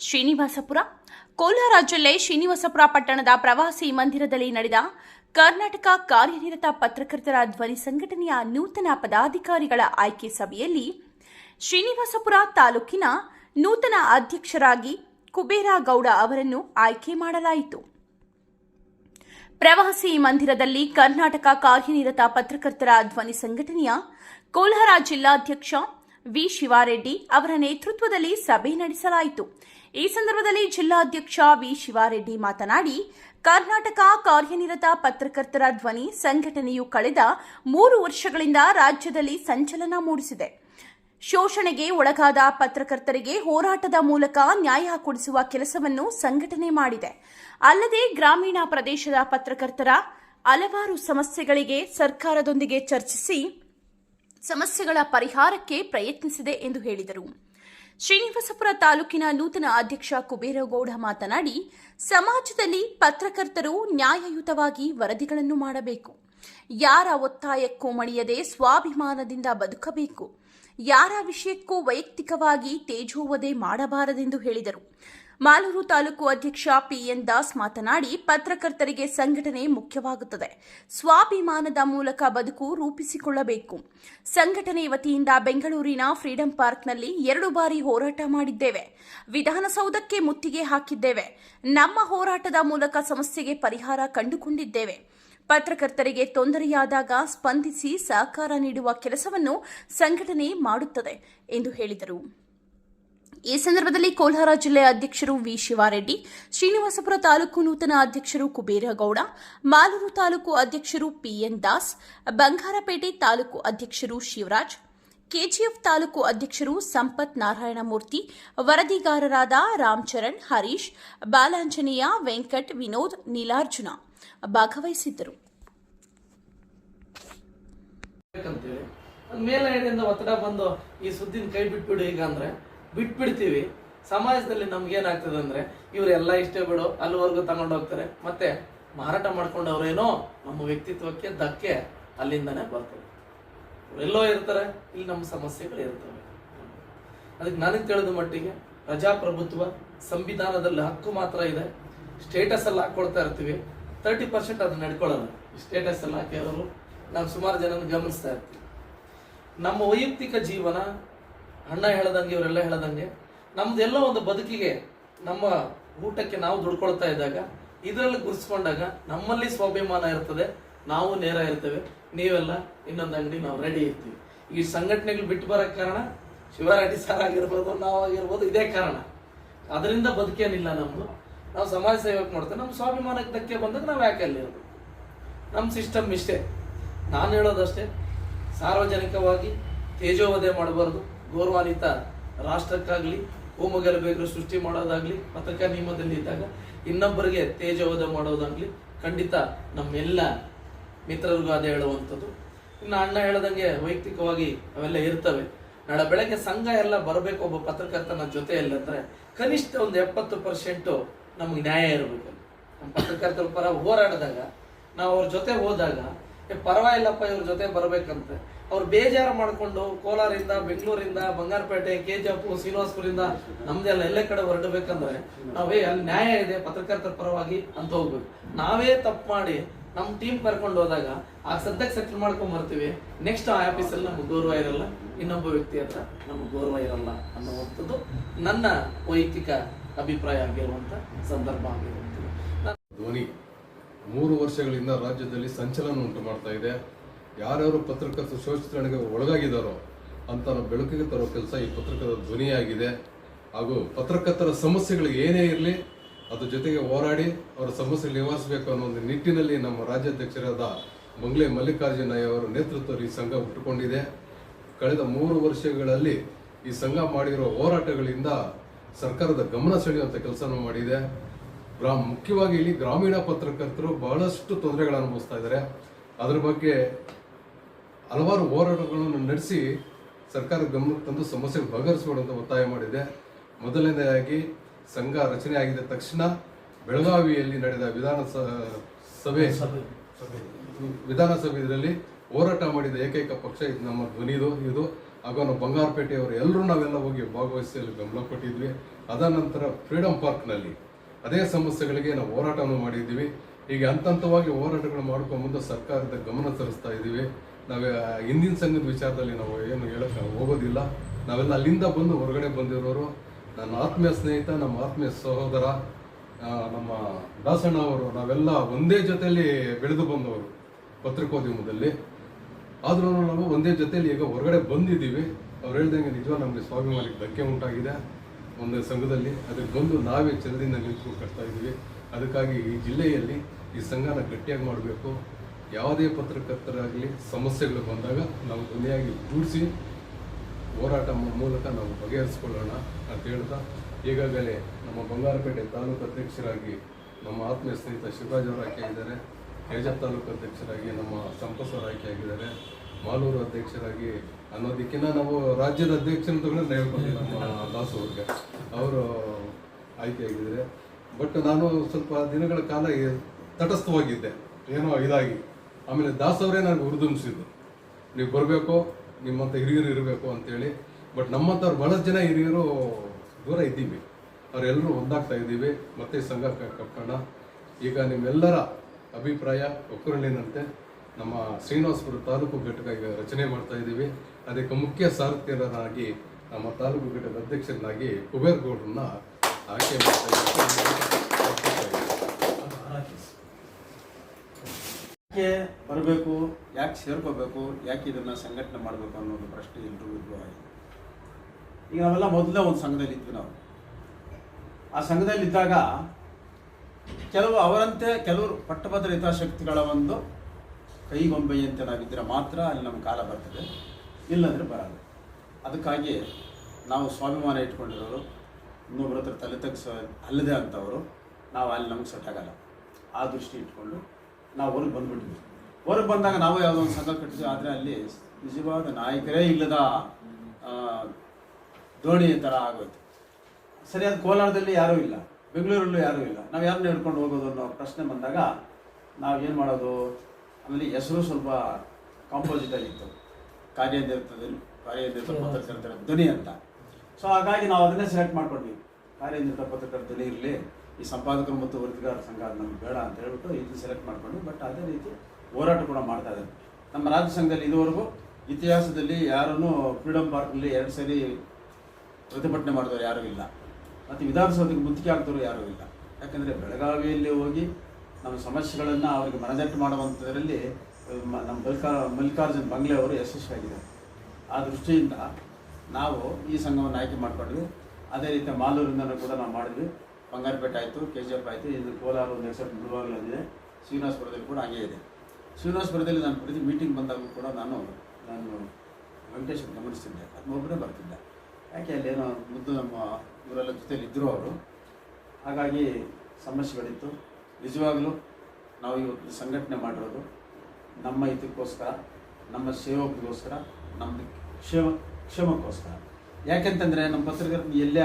ಶ್ರೀನಿವಾಸಪುರ. ಕೋಲಾರ ಜಿಲ್ಲೆ ಶ್ರೀನಿವಾಸಪುರ ಪಟ್ಟಣದ ಪ್ರವಾಸಿ ಮಂದಿರದಲ್ಲಿ ನಡೆದ ಕರ್ನಾಟಕ ಕಾರ್ಯನಿರತ ಪತ್ರಕರ್ತರ ಧ್ವನಿ ಸಂಘಟನೆಯ ನೂತನ ಪದಾಧಿಕಾರಿಗಳ ಆಯ್ಕೆ ಸಭೆಯಲ್ಲಿ ಶ್ರೀನಿವಾಸಪುರ ತಾಲೂಕಿನ ನೂತನ ಅಧ್ಯಕ್ಷರಾಗಿ ಕುಬೇರಗೌಡ ಅವರನ್ನು ಆಯ್ಕೆ ಮಾಡಲಾಯಿತು. ಪ್ರವಾಸಿ ಮಂದಿರದಲ್ಲಿ ಕರ್ನಾಟಕ ಕಾರ್ಯನಿರತ ಪತ್ರಕರ್ತರ ಧ್ವನಿ ಸಂಘಟನೆಯ ಕೋಲಾರ ಜಿಲ್ಲಾಧ್ಯಕ್ಷ ವಿ ಶಿವಾರೆಡ್ಡಿ ಅವರ ನೇತೃತ್ವದಲ್ಲಿ ಸಭೆ ನಡೆಸಲಾಯಿತು. ಈ ಸಂದರ್ಭದಲ್ಲಿ ಜಿಲ್ಲಾಧ್ಯಕ್ಷ ವಿ ಶಿವಾರೆಡ್ಡಿ ಮಾತನಾಡಿ, ಕರ್ನಾಟಕ ಕಾರ್ಯನಿರತ ಪತ್ರಕರ್ತರ ಧ್ವನಿ ಸಂಘಟನೆಯು ಕಳೆದ ಮೂರು ವರ್ಷಗಳಿಂದ ರಾಜ್ಯದಲ್ಲಿ ಸಂಚಲನ ಮೂಡಿಸಿದೆ. ಶೋಷಣೆಗೆ ಒಳಗಾದ ಪತ್ರಕರ್ತರಿಗೆ ಹೋರಾಟದ ಮೂಲಕ ನ್ಯಾಯ ಕೊಡಿಸುವ ಕೆಲಸವನ್ನು ಸಂಘಟನೆ ಮಾಡಿದೆ. ಅಲ್ಲದೆ ಗ್ರಾಮೀಣ ಪ್ರದೇಶದ ಪತ್ರಕರ್ತರ ಹಲವಾರು ಸಮಸ್ಯೆಗಳಿಗೆ ಸರ್ಕಾರದೊಂದಿಗೆ ಚರ್ಚಿಸಿ ಸಮಸ್ಯೆಗಳ ಪರಿಹಾರಕ್ಕೆ ಪ್ರಯತ್ನಿಸಿದೆ ಎಂದು ಹೇಳಿದರು. ಶ್ರೀನಿವಾಸಪುರ ತಾಲೂಕಿನ ನೂತನ ಅಧ್ಯಕ್ಷ ಕುಬೇರಗೌಡ ಮಾತನಾಡಿ, ಸಮಾಜದಲ್ಲಿ ಪತ್ರಕರ್ತರು ನ್ಯಾಯಯುತವಾಗಿ ವರದಿಗಳನ್ನು ಮಾಡಬೇಕು. ಯಾರ ಒತ್ತಾಯಕ್ಕೂ ಮಣಿಯದೆ ಸ್ವಾಭಿಮಾನದಿಂದ ಬದುಕಬೇಕು. ಯಾರ ವಿಷಯಕ್ಕೂ ವೈಯಕ್ತಿಕವಾಗಿ ತೇಜೋವದೆ ಮಾಡಬಾರದೆಂದು ಹೇಳಿದರು. ಮಾಲೂರು ತಾಲೂಕು ಅಧ್ಯಕ್ಷ ಪಿಎನ್ ದಾಸ್ ಮಾತನಾಡಿ, ಪತ್ರಕರ್ತರಿಗೆ ಸಂಘಟನೆ ಮುಖ್ಯವಾಗುತ್ತದೆ. ಸ್ವಾಭಿಮಾನದ ಮೂಲಕ ಬದುಕು ರೂಪಿಸಿಕೊಳ್ಳಬೇಕು. ಸಂಘಟನೆ ವತಿಯಿಂದ ಬೆಂಗಳೂರಿನ ಫ್ರೀಡಂ ಪಾರ್ಕ್ನಲ್ಲಿ ಎರಡು ಬಾರಿ ಹೋರಾಟ ಮಾಡಿದ್ದೇವೆ. ವಿಧಾನಸೌಧಕ್ಕೆ ಮುತ್ತಿಗೆ ಹಾಕಿದ್ದೇವೆ. ನಮ್ಮ ಹೋರಾಟದ ಮೂಲಕ ಸಮಸ್ಯೆಗೆ ಪರಿಹಾರ ಕಂಡುಕೊಂಡಿದ್ದೇವೆ. ಪತ್ರಕರ್ತರಿಗೆ ತೊಂದರೆಯಾದಾಗ ಸ್ಪಂದಿಸಿ ಸಹಕಾರ ನೀಡುವ ಕೆಲಸವನ್ನು ಸಂಘಟನೆ ಮಾಡುತ್ತದೆ ಎಂದು ಹೇಳಿದರು. ಈ ಸಂದರ್ಭದಲ್ಲಿ ಕೋಲಾರ ಜಿಲ್ಲೆ ಅಧ್ಯಕ್ಷರು ವಿ. ಶಿವಾರೆಡ್ಡಿ, ಶ್ರೀನಿವಾಸಪುರ ತಾಲೂಕು ನೂತನ ಅಧ್ಯಕ್ಷರು ಕುಬೇರಗೌಡ, ಮಾಲೂರು ತಾಲೂಕು ಅಧ್ಯಕ್ಷರು ಪಿಎನ್ ದಾಸ್, ಬಂಗಾರಪೇಟೆ ತಾಲೂಕು ಅಧ್ಯಕ್ಷರು ಶಿವರಾಜ್, ಕೆಜಿಎಫ್ ತಾಲೂಕು ಅಧ್ಯಕ್ಷರು ಸಂಪತ್ ನಾರಾಯಣಮೂರ್ತಿ, ವರದಿಗಾರರಾದ ರಾಮ್ಚರಣ್, ಹರೀಶ್, ಬಾಲಾಂಜನೇಯ, ವೆಂಕಟ್, ವಿನೋದ್, ನೀಲಾರ್ಜುನ ಭಾಗವಹಿಸಿದ್ದರು. ಮೇಲೆ ಒತ್ತಡ ಬಂದು ಈ ಸುದ್ದಿನ ಕೈ ಬಿಟ್ಬಿಡು ಈಗ ಅಂದ್ರೆ. ಬಿಟ್ಬಿಡ್ತೀವಿ. ಸಮಾಜದಲ್ಲಿ ನಮ್ಗೇನಾಗ್ತದೆ ಅಂದ್ರೆ ಇವರೆಲ್ಲ ಇಷ್ಟೇ ಬಿಡು ಅಲ್ಲಿವರೆಗೂ ತಗೊಂಡು ಹೋಗ್ತಾರೆ. ಮತ್ತೆ ಮಾರಾಟ ಮಾಡ್ಕೊಂಡವ್ರೇನೋ ನಮ್ಮ ವ್ಯಕ್ತಿತ್ವಕ್ಕೆ ಧಕ್ಕೆ ಅಲ್ಲಿಂದನೇ ಬರ್ತದೆ. ಎಲ್ಲೋ ಇರ್ತಾರೆ, ಇಲ್ಲಿ ನಮ್ಮ ಸಮಸ್ಯೆಗಳು ಇರ್ತವೆ. ಅದಕ್ಕೆ ನನಗೆ ತಿಳಿದ ಮಟ್ಟಿಗೆ, ಪ್ರಜಾಪ್ರಭುತ್ವ ಸಂವಿಧಾನದಲ್ಲಿ ಹಕ್ಕು ಮಾತ್ರ ಇದೆ. ಸ್ಟೇಟಸ್ ಎಲ್ಲ ಹಾಕೊಳ್ತಾ ಇರ್ತೀವಿ. ತರ್ಟಿ ಪರ್ಸೆಂಟ್ ಅದನ್ನ ನಡ್ಕೊಳ್ಳಲ್ಲ. ಸ್ಟೇಟಸ್ ಎಲ್ಲ ಹಾಕಿರೋರು ನಾವು ಸುಮಾರು ಜನನ ಗಮನಿಸ್ತಾ ಇರ್ತೀವಿ. ನಮ್ಮ ವೈಯಕ್ತಿಕ ಜೀವನ ಅಣ್ಣ ಹೇಳದಂಗೆ, ಇವರೆಲ್ಲ ಹೇಳದಂಗೆ, ನಮ್ದೆಲ್ಲ ಒಂದು ಬದುಕಿಗೆ ನಮ್ಮ ಊಟಕ್ಕೆ ನಾವು ದುಡ್ಕೊಳ್ತಾ ಇದ್ದಾಗ, ಇದರಲ್ಲಿ ಗುರ್ಸ್ಕೊಂಡಾಗ ನಮ್ಮಲ್ಲಿ ಸ್ವಾಭಿಮಾನ ಇರ್ತದೆ, ನಾವು ನೇರ ಇರ್ತೇವೆ. ನೀವೆಲ್ಲ ಇನ್ನೊಂದು ಅಂಗಡಿ ನಾವು ರೆಡಿ ಇರ್ತೀವಿ. ಈ ಸಂಘಟನೆಗಳು ಬಿಟ್ಟು ಬರೋ ಕಾರಣ ಶಿವರಾಟಿ ಸರ್ ಆಗಿರ್ಬೋದು, ನಾವು ಆಗಿರ್ಬೋದು, ಇದೇ ಕಾರಣ. ಅದರಿಂದ ಬದುಕೇನಿಲ್ಲ ನಮ್ದು. ನಾವು ಸಮಾಜ ಸೇವಕ ಮಾಡ್ತೇವೆ. ನಮ್ಮ ಸ್ವಾಭಿಮಾನಕ್ಕೆ ಧಕ್ಕೆ ಬಂದಾಗ ನಾವು ಯಾಕೆ ಅಲ್ಲಿ ಇರೋದು? ನಮ್ಮ ಸಿಸ್ಟಮ್ ಇಷ್ಟೇ. ನಾನು ಹೇಳೋದಷ್ಟೇ, ಸಾರ್ವಜನಿಕವಾಗಿ ತೇಜೋವಧೆ ಮಾಡಬಾರ್ದು. ಗೌರವಾನ್ವಿತ ರಾಷ್ಟ್ರಕ್ಕಾಗ್ಲಿ ಹೋಮಗಲಬೇಕರು ಸೃಷ್ಟಿ ಮಾಡೋದಾಗ್ಲಿ ಪತ್ರಿಕಾ ನಿಯಮದಲ್ಲಿ ಇದ್ದಾಗ ಇನ್ನೊಬ್ಬರಿಗೆ ತೇಜವಾದ ಮಾಡೋದಾಗ್ಲಿ ಖಂಡಿತ ನಮ್ಮೆಲ್ಲ ಮಿತ್ರರಿಗೂ ಅದೇ ಹೇಳುವಂಥದ್ದು. ಇನ್ನು ಅಣ್ಣ ಹೇಳದಂಗೆ ವೈಯಕ್ತಿಕವಾಗಿ ಅವೆಲ್ಲ ಇರ್ತವೆ. ನಾಳೆ ಬೆಳಗ್ಗೆ ಸಂಘ ಎಲ್ಲ ಬರಬೇಕು, ಒಬ್ಬ ಪತ್ರಕರ್ತನ ಜೊತೆಯಲ್ಲಿ ಅಂದ್ರೆ ಕನಿಷ್ಠ ಒಂದು ಎಪ್ಪತ್ತು ಪರ್ಸೆಂಟು ನಮ್ಗೆ ನ್ಯಾಯ ಇರಬೇಕು. ನಮ್ಮ ಪತ್ರಕರ್ತರ ಪರ ಹೋರಾಡಿದಾಗ, ನಾವು ಅವ್ರ ಜೊತೆ ಹೋದಾಗ ಪರವಾಗಿಲ್ಲಪ್ಪ ಇವ್ರ ಜೊತೆ ಬರ್ಬೇಕಂತೆ. ಅವ್ರು ಬೇಜಾರು ಮಾಡ್ಕೊಂಡು ಕೋಲಾರಿಂದ, ಬೆಂಗಳೂರಿಂದ, ಬಂಗಾರಪೇಟೆ ಕೆಜಿಎಫ್ ಶ್ರೀನಿವಾಸಪುರಿಂದ ನಮ್ದೆಲ್ಲ ಎಲ್ಲ ಕಡೆ ಹೊರಡಬೇಕಂದ್ರೆ ನಾವೇ ಅಲ್ಲಿ ನ್ಯಾಯ ಇದೆ, ಪತ್ರಕರ್ತರ ಪರವಾಗಿ ಅಂತ ಹೋಗ್ಬೇಕು. ನಾವೇ ತಪ್ಪು ಮಾಡಿ ನಮ್ಮ ಟೀಮ್ ಕರ್ಕೊಂಡು ಹೋದಾಗ ಆ ಸದ್ಯಕ್ಕೆ ಸೆಟ್ಲ್ ಮಾಡ್ಕೊಂಡ್ ಬರ್ತೀವಿ. ನೆಕ್ಸ್ಟ್ ಆ ಆಫೀಸಲ್ಲಿ ನಮ್ಗೆ ಗೌರವ ಇರಲ್ಲ. ಇನ್ನೊಬ್ಬ ವ್ಯಕ್ತಿ ಹತ್ರ ನಮ್ಗೆ ಗೌರವ ಇರಲ್ಲ ಅನ್ನುವಂಥದ್ದು ನನ್ನ ವೈಯಕ್ತಿಕ ಅಭಿಪ್ರಾಯ ಆಗಿರುವಂತ ಸಂದರ್ಭ ಆಗಿರುವಂಥದ್ದು. ಧೋನಿ, ಮೂರು ವರ್ಷಗಳಿಂದ ರಾಜ್ಯದಲ್ಲಿ ಸಂಚಲನ ಉಂಟು ಮಾಡ್ತಾ ಇದೆ. ಯಾರ್ಯಾರು ಪತ್ರಕರ್ತರು ಶೋಷಣೆಗೆ ಒಳಗಾಗಿದ್ದಾರೋ ಅಂತ ಬೆಳಕಿಗೆ ತರೋ ಕೆಲಸ ಈ ಪತ್ರಕರ್ತರ ಧ್ವನಿಯಾಗಿದೆ. ಹಾಗೂ ಪತ್ರಕರ್ತರ ಸಮಸ್ಯೆಗಳು ಏನೇ ಇರಲಿ, ಅದ್ರ ಜೊತೆಗೆ ಹೋರಾಡಿ ಅವರ ಸಮಸ್ಯೆ ನಿವಾರಿಸಬೇಕು ಅನ್ನೋ ಒಂದು ನಿಟ್ಟಿನಲ್ಲಿ ನಮ್ಮ ರಾಜ್ಯಾಧ್ಯಕ್ಷರಾದ ಮಂಗ್ಲೆ ಮಲ್ಲಿಕಾರ್ಜುನ ಅವರ ನೇತೃತ್ವದಲ್ಲಿ ಈ ಸಂಘ ಹುಟ್ಟುಕೊಂಡಿದೆ. ಕಳೆದ ಮೂರು ವರ್ಷಗಳಲ್ಲಿ ಈ ಸಂಘ ಮಾಡಿರೋ ಹೋರಾಟಗಳಿಂದ ಸರ್ಕಾರದ ಗಮನ ಸೆಳೆಯುವಂಥ ಕೆಲಸನೂ ಮಾಡಿದೆ. ಗ್ರಾಮ, ಮುಖ್ಯವಾಗಿ ಇಲ್ಲಿ ಗ್ರಾಮೀಣ ಪತ್ರಕರ್ತರು ಬಹಳಷ್ಟು ತೊಂದರೆಗಳನ್ನು ಅನುಭವಿಸ್ತಾ ಇದ್ದಾರೆ. ಅದ್ರ ಬಗ್ಗೆ ಹಲವಾರು ಹೋರಾಟಗಳನ್ನು ನಡೆಸಿ ಸರ್ಕಾರ ಗಮನಕ್ಕೆ ತಂದು ಸಮಸ್ಯೆ ಬಗೆಹರಿಸಬೇಕಂತ ಒತ್ತಾಯ ಮಾಡಿದೆ. ಮೊದಲನೆಯದಾಗಿ ಸಂಘ ರಚನೆ ಆಗಿದ ತಕ್ಷಣ ಬೆಳಗಾವಿಯಲ್ಲಿ ನಡೆದ ವಿಧಾನ ಸಭೆ ವಿಧಾನಸಭೆ ಇದರಲ್ಲಿ ಹೋರಾಟ ಮಾಡಿದ ಏಕೈಕ ಪಕ್ಷ ಇದು ನಮ್ಮ ಧ್ವನಿದು ಇದು ಆಗ ನಾವು ಬಂಗಾರಪೇಟೆಯವರು ಎಲ್ಲರೂ ನಾವೆಲ್ಲ ಹೋಗಿ ಭಾಗವಹಿಸಿ ಅಲ್ಲಿ ಗಮನ ಕೊಟ್ಟಿದ್ವಿ. ಅದ ನಂತರ ಫ್ರೀಡಂ ಪಾರ್ಕ್ನಲ್ಲಿ ಅದೇ ಸಮಸ್ಯೆಗಳಿಗೆ ನಾವು ಹೋರಾಟವನ್ನು ಮಾಡಿದ್ದೀವಿ. ಹೀಗೆ ಹಂತ ಹಂತವಾಗಿ ಹೋರಾಟಗಳು ಮಾಡ್ಕೊಂಡು ಮುಂದೆ ಸರ್ಕಾರದ ಗಮನ ಸರಿಸ್ತಾ ಇದ್ದೀವಿ. ನಾವು ಹಿಂದಿನ ಸಂಘದ ವಿಚಾರದಲ್ಲಿ ನಾವು ಏನು ಹೇಳಕ್ಕೆ ಹೋಗೋದಿಲ್ಲ. ನಾವೆಲ್ಲ ಅಲ್ಲಿಂದ ಬಂದು ಹೊರಗಡೆ ಬಂದಿರೋರು. ನನ್ನ ಆತ್ಮೀಯ ಸ್ನೇಹಿತ, ನಮ್ಮ ಆತ್ಮೀಯ ಸಹೋದರ ನಮ್ಮ ದಾಸಣ್ಣ ಅವರು, ನಾವೆಲ್ಲ ಒಂದೇ ಜೊತೆಯಲ್ಲಿ ಬೆಳೆದು ಬಂದವರು ಪತ್ರಿಕೋದ್ಯಮದಲ್ಲಿ. ಆದ್ರೂ ನಾವು ಒಂದೇ ಜೊತೆಯಲ್ಲಿ ಈಗ ಹೊರಗಡೆ ಬಂದಿದ್ದೀವಿ. ಅವ್ರು ಹೇಳ್ದಂಗೆ ನಿಜ ನಮಗೆ ಸ್ವಾಭಿಮಾನಕ್ಕೆ ಧಕ್ಕೆ ಉಂಟಾಗಿದೆ ಒಂದು ಸಂಘದಲ್ಲಿ. ಅದಕ್ಕೆ ಬಂದು ನಾವೇ ಚಲದಿಂದ ನಿಂತ್ಕೊಂಡು ಕಟ್ತಾ ಇದ್ದೀವಿ. ಅದಕ್ಕಾಗಿ ಈ ಜಿಲ್ಲೆಯಲ್ಲಿ ಈ ಸಂಘನ ಗಟ್ಟಿಯಾಗಿ ಮಾಡಬೇಕು. ಯಾವುದೇ ಪತ್ರಕರ್ತರಾಗಲಿ ಸಮಸ್ಯೆಗಳು ಬಂದಾಗ ನಾವು ಧ್ವನಿಯಾಗಿ ಜೂಡಿಸಿ ಹೋರಾಟ ಮೂಲಕ ನಾವು ಬಗೆಹರಿಸ್ಕೊಳ್ಳೋಣ ಅಂತ ಹೇಳ್ತಾ, ಈಗಾಗಲೇ ನಮ್ಮ ಬಂಗಾರಪೇಟೆ ತಾಲೂಕು ಅಧ್ಯಕ್ಷರಾಗಿ ನಮ್ಮ ಆತ್ಮೀಯ ಸ್ನೇಹಿತ ಶಿವರಾಜ್ ಅವರು ಆಯ್ಕೆಯಾಗಿದ್ದಾರೆ ಕೆಜಪ್ ತಾಲೂಕು ಅಧ್ಯಕ್ಷರಾಗಿ ನಮ್ಮ ಸಂಪಸ್ ಅವರು ಆಯ್ಕೆ ಆಗಿದ್ದಾರೆ, ಮಾಲೂರು ಅಧ್ಯಕ್ಷರಾಗಿ ಅನ್ನೋದಕ್ಕಿಂತ ನಾವು ರಾಜ್ಯದ ಅಧ್ಯಕ್ಷರು ತಗೊಂಡು ಹೇಳ್ಕೊಂಡಿಲ್ಲ ನಮ್ಮ ದಾಸು ಅವ್ರಿಗೆ. ಅವರು ಆಯ್ಕೆಯಾಗಿದ್ದಾರೆ ಬಟ್ ನಾನು ಸ್ವಲ್ಪ ದಿನಗಳ ಕಾಲ ತಟಸ್ಥವಾಗಿದ್ದೆ, ಏನೋ ಇದಾಗಿ. ಆಮೇಲೆ ದಾಸ್ ಅವರೇ ನನಗೆ ಹುರಿದುಂಬಿಸಿದ್ದು ನೀವು ಬರಬೇಕು ನಿಮ್ಮಂಥ ಹಿರಿಯರು ಇರಬೇಕು ಅಂತೇಳಿ. ಬಟ್ ನಮ್ಮಂಥವ್ರು ಬಹಳಷ್ಟು ಜನ ಹಿರಿಯರು ದೂರ ಇದ್ದೀವಿ. ಅವರೆಲ್ಲರೂ ಒಂದಾಗ್ತಾ ಇದ್ದೀವಿ. ಮತ್ತೆ ಸಂಘ ಕಟ್ಟೋಣ ಈಗ ನಿಮ್ಮೆಲ್ಲರ ಅಭಿಪ್ರಾಯ ಒಕ್ಕರಳಿನಂತೆ ನಮ್ಮ ಶ್ರೀನಿವಾಸಪುರ ತಾಲೂಕು ಘಟಕ ಈಗ ರಚನೆ ಮಾಡ್ತಾ ಇದ್ದೀವಿ. ಅದಕ್ಕೆ ಮುಖ್ಯ ಸಾರಥ್ಯರಾಗಿ ನಮ್ಮ ತಾಲೂಕು ಘಟಕದ ಅಧ್ಯಕ್ಷರನ್ನಾಗಿ ಕುಬೇರ್ ಗೌಡ್ರನ್ನ ಆಯ್ಕೆ ಮಾಡ್ತಾ ಇದ್ದೀವಿ ಯಾಕೆ ಬರಬೇಕು ಯಾಕೆ ಸೇರ್ಕೋಬೇಕು, ಯಾಕೆ ಇದನ್ನ ಸಂಘಟನೆ ಮಾಡಬೇಕು ಅನ್ನೋದು ಪ್ರಶ್ನೆ ಎಲ್ರಿಗೂ ಉದ್ಭವ ಆಗಿದೆ ಈಗ ನಾವೆಲ್ಲ ಮೊದಲೇ ಒಂದು ಸಂಘದಲ್ಲಿ ಇದ್ವಿ ನಾವು. ಆ ಸಂಘದಲ್ಲಿದ್ದಾಗ ಕೆಲವು ಅವರಂತೆ ಕೆಲವರು ಪಟ್ಟಭದ್ರ ಹಿತಾಸಕ್ತಿಗಳ ಒಂದು ಕೈಗೊಂಬೆಯಂತೆ ನಾವಿದ್ದರೆ ಮಾತ್ರ ಅಲ್ಲಿ ನಮ್ಮ ಕಾಲ ಬರ್ತದೆ. ಇಲ್ಲಂದ್ರೆ ಬರಲ್ಲ. ಅದಕ್ಕಾಗಿ ನಾವು ಸ್ವಾಭಿಮಾನ ಇಟ್ಕೊಂಡಿರೋರು ಇನ್ನೊಬ್ಬರ ಹತ್ರ ತಲೆ ತಗ್ಸ ಅಲ್ಲದೆ ಅಂಥವರು ನಾವು ಅಲ್ಲಿ ನಮ್ಗೆ ಸೆಟ್ ಆಗಲ್ಲ. ಆ ದೃಷ್ಟಿ ಇಟ್ಕೊಂಡು ನಾವು ಹೊರಗೆ ಬಂದ್ಬಿಟ್ವಿ ಹೊರಗೆ ಬಂದಾಗ ನಾವು ಯಾವುದೋ ಒಂದು ಸಂಘ ಕಟ್ಟಿದ್ವಿ ಆದರೆ ಅಲ್ಲಿ ನಿಜವಾದ ನಾಯಕರೇ ಇಲ್ಲದ ದೋಣಿ ಥರ ಆಗೋಯ್ತು. ಸರಿಯಾದ ಕೋಲಾರದಲ್ಲಿ ಯಾರೂ ಇಲ್ಲ ಬೆಂಗಳೂರಲ್ಲೂ ಯಾರೂ ಇಲ್ಲ. ನಾವು ಯಾರನ್ನ ಹಿಡ್ಕೊಂಡು ಹೋಗೋದು ಅನ್ನೋ ಪ್ರಶ್ನೆ ಬಂದಾಗ ನಾವು ಏನು ಮಾಡೋದು? ಆಮೇಲೆ ಹೆಸರು ಸ್ವಲ್ಪ ಕಾಂಪೋಸಿಟ್ ಆಗಿತ್ತು ಕಾರ್ಯ ಕಾರ್ಯನಿರತ ಪತ್ರಕರ್ತರ ಧ್ವನಿ ಅಂತ. ಸೊ ಹಾಗಾಗಿ ನಾವು ಅದನ್ನೇ ಸೆಲೆಕ್ಟ್ ಮಾಡ್ಕೊಂಡ್ವಿ. ಕಾರ್ಯನಿರತ ಪತ್ರಕರ್ತರ ಧ್ವನಿ ಇರಲಿ ಈ ಸಂಪಾದಕರು ಮತ್ತು ವರದಿಗಾರರ ಸಂಘ ನಮ್ಗೆ ಬೇಡ ಅಂತ ಹೇಳ್ಬಿಟ್ಟು ಇದನ್ನ ಸೆಲೆಕ್ಟ್ ಮಾಡ್ಕೊಂಡ್ವಿ. ಬಟ್ ಅದೇ ರೀತಿ ಹೋರಾಟ ಕೂಡ ಮಾಡ್ತಾ ಇದ್ದಾರೆ. ನಮ್ಮ ರಾಜ್ಯ ಸಂಘದಲ್ಲಿ ಇದುವರೆಗೂ ಇತಿಹಾಸದಲ್ಲಿ ಯಾರನ್ನೂ ಫ್ರೀಡಮ್ ಪಾರ್ಕ್ನಲ್ಲಿ ಎರಡು ಸರಿ ಪ್ರತಿಭಟನೆ ಮಾಡಿದವರು ಯಾರೂ ಇಲ್ಲ. ಮತ್ತು ವಿಧಾನಸೌಧಕ್ಕೆ ಮುತ್ತಿಗೆ ಹಾಕಿದವರು ಯಾರೂ ಇಲ್ಲ. ಯಾಕಂದರೆ ಬೆಳಗಾವಿಯಲ್ಲಿ ಹೋಗಿ ನಮ್ಮ ಸಮಸ್ಯೆಗಳನ್ನು ಅವರಿಗೆ ಮನದಟ್ಟು ಮಾಡುವಂಥದ್ರಲ್ಲಿ ನಮ್ಮ ಮಲ್ಕಾ ಮಲ್ಲಿಕಾರ್ಜುನ್ ಬಂಗ್ಲೆ ಅವರು ಯಶಸ್ವಿಯಾಗಿದ್ದಾರೆ. ಆ ದೃಷ್ಟಿಯಿಂದ ನಾವು ಈ ಸಂಘವನ್ನು ಆಯ್ಕೆ ಮಾಡಿಕೊಂಡ್ವಿ. ಅದೇ ರೀತಿ ಮಾಲೂರಿಂದನೂ ಕೂಡ ನಾವು ಮಾಡಿದ್ವಿ. ಬಂಗಾರಪೇಟೆ ಆಯಿತು, ಕೆ ಜಿ ಎಫ್ ಆಯಿತು ಇದು ಕೋಲಾರ, ಒಂದು ಎಕ್ಸೆಪ್ಟ್ ಮುಳುವಾಗಲಿದೆ ಶ್ರೀನಿವಾಸಪುರದಲ್ಲಿ ಕೂಡ ಹಾಗೇ ಇದೆ. ಶ್ರೀನಿವಾಸಪುರದಲ್ಲಿ ನಾನು ಪ್ರತಿ ಮೀಟಿಂಗ್ ಬಂದಾಗೂ ಕೂಡ ನಾನು ನಾನು ವೆಂಕಟೇಶ್ವರ ಗಮನಿಸ್ತಿದ್ದೆ. ಅದನ್ನೊಬ್ಬರೇ ಬರ್ತಿದ್ದೆ. ಯಾಕೆ ಅಲ್ಲೇನೋ ಮುದ್ದು ನಮ್ಮ ಇವರೆಲ್ಲ ಜೊತೆಯಲ್ಲಿ ಇದ್ದರು ಅವರು. ಹಾಗಾಗಿ ಸಮಸ್ಯೆಗಳಿತ್ತು. ನಿಜವಾಗಲೂ ನಾವು ಇವತ್ತು ಸಂಘಟನೆ ಮಾಡಿರೋದು. ನಮ್ಮ ಇದಕ್ಕೋಸ್ಕರ ನಮ್ಮ ಸೇವಕರಿಗೋಸ್ಕರ ನಮ್ಮ ಕ್ಷೇಮ, ಕ್ಷೇಮಕ್ಕೋಸ್ಕರ. ಯಾಕೆಂತಂದರೆ ನಮ್ಮ ಪತ್ರಕರ್ತ ಎಲ್ಲೇ